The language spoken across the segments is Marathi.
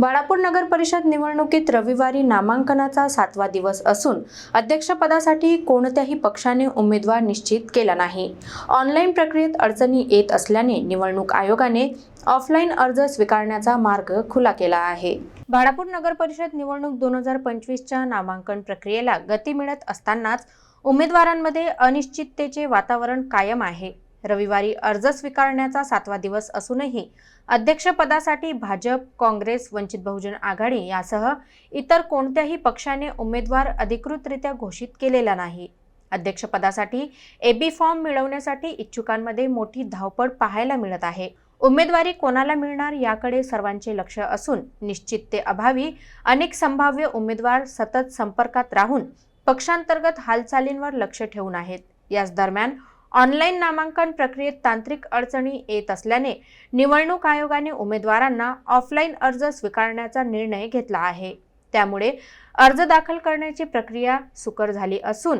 बाळापूर नगर परिषद निवडणुकीत रविवारी नामांकनाचा सातवा दिवस असून अध्यक्षपदासाठी कोणत्याही पक्षाने उमेदवार निश्चित केला नाही. ऑनलाईन प्रक्रियेत अडचणी येत असल्याने निवडणूक आयोगाने ऑफलाईन अर्ज स्वीकारण्याचा मार्ग खुला केला आहे. बाळापूर नगर परिषद निवडणूक दोन हजार पंचवीसच्या नामांकन प्रक्रियेला गती मिळत असतानाच उमेदवारांमध्ये अनिश्चिततेचे वातावरण कायम आहे. रविवारी अर्ज स्वीकारण्याचा सातवा दिवस असूनही अध्यक्षपदासाठी भाजप काँग्रेस वंचित बहुजन आघाडी यासह इतर कोणत्याही पक्षाने उमेदवार अधिकृतरित्या घोषित केलेला नाही. अध्यक्षपदासाठी एबी फॉर्म मिळवण्यासाठी इच्छुकांमध्ये मोठी धावपळ पाहायला मिळत आहे. उमेदवारी कोणाला मिळणार याकडे सर्वांचे लक्ष असून निश्चितते अभावी अनेक संभाव्य उमेदवार सतत संपर्कात राहून पक्षांतर्गत हालचालींवर लक्ष ठेवून आहेत. याच दरम्यान ऑनलाईन नामांकन प्रक्रियेत तांत्रिक अडचणी येत असल्याने निवडणूक आयोगाने उमेदवारांना ऑफलाईन अर्ज स्वीकारण्याचा निर्णय घेतला आहे. त्यामुळे अर्ज दाखल करण्याची प्रक्रिया सुकर झाली असून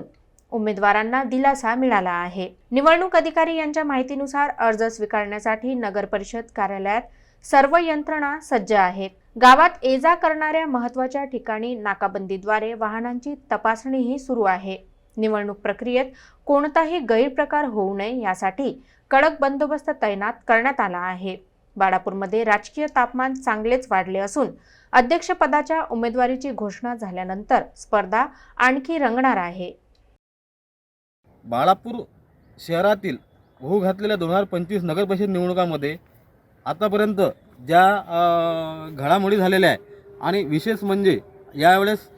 उमेदवारांना दिलासा मिळाला आहे. निवडणूक अधिकारी यांच्या माहितीनुसार अर्ज स्वीकारण्यासाठी नगर परिषद कार्यालयात सर्व यंत्रणा सज्ज आहेत. गावात ये जा करणाऱ्या महत्त्वाच्या ठिकाणी नाकाबंदीद्वारे वाहनांची तपासणीही सुरू आहे. निवडणूक प्रक्रियेत कोणताही गैरप्रकार होऊ नये यासाठी कडक बंदोबस्त तैनात करण्यात आला आहे. बाळापूरमध्ये राजकीय तापमान चांगलेच वाढले असून अध्यक्षपदाच्या उमेदवारीची घोषणा झाल्यानंतर स्पर्धा आणखी रंगणार आहे. बाळापूर शहरातील होऊ घातलेल्या दोन हजार पंचवीस नगरपरिषद निवडणुकामध्ये आतापर्यंत ज्या घडामोडी झालेल्या आहे आणि विशेष म्हणजे यावेळेस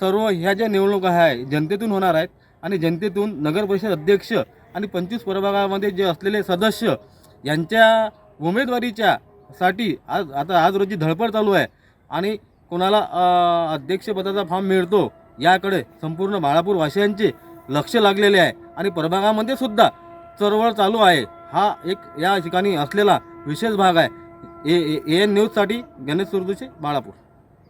सर्व ह्या ज्या निवडणुका आहे जनतेतून होणार आहेत आणि जनतेतून नगरपरिषद अध्यक्ष आणि पंचवीस प्रभागामध्ये जे असलेले सदस्य यांच्या उमेदवारीच्या साठी आज आता आज रोजी धडपड चालू आहे आणि कोणाला अध्यक्षपदाचा फॉर्म मिळतो याकडे संपूर्ण बाळापूर वासियांचे लक्ष लागलेले आहे आणि प्रभागामध्ये सुद्धा चळवळ चालू आहे. हा एक या ठिकाणी असलेला विशेष भाग आहे. ए ए एन न्यूजसाठी गणेश सुरदुचे बाळापूर.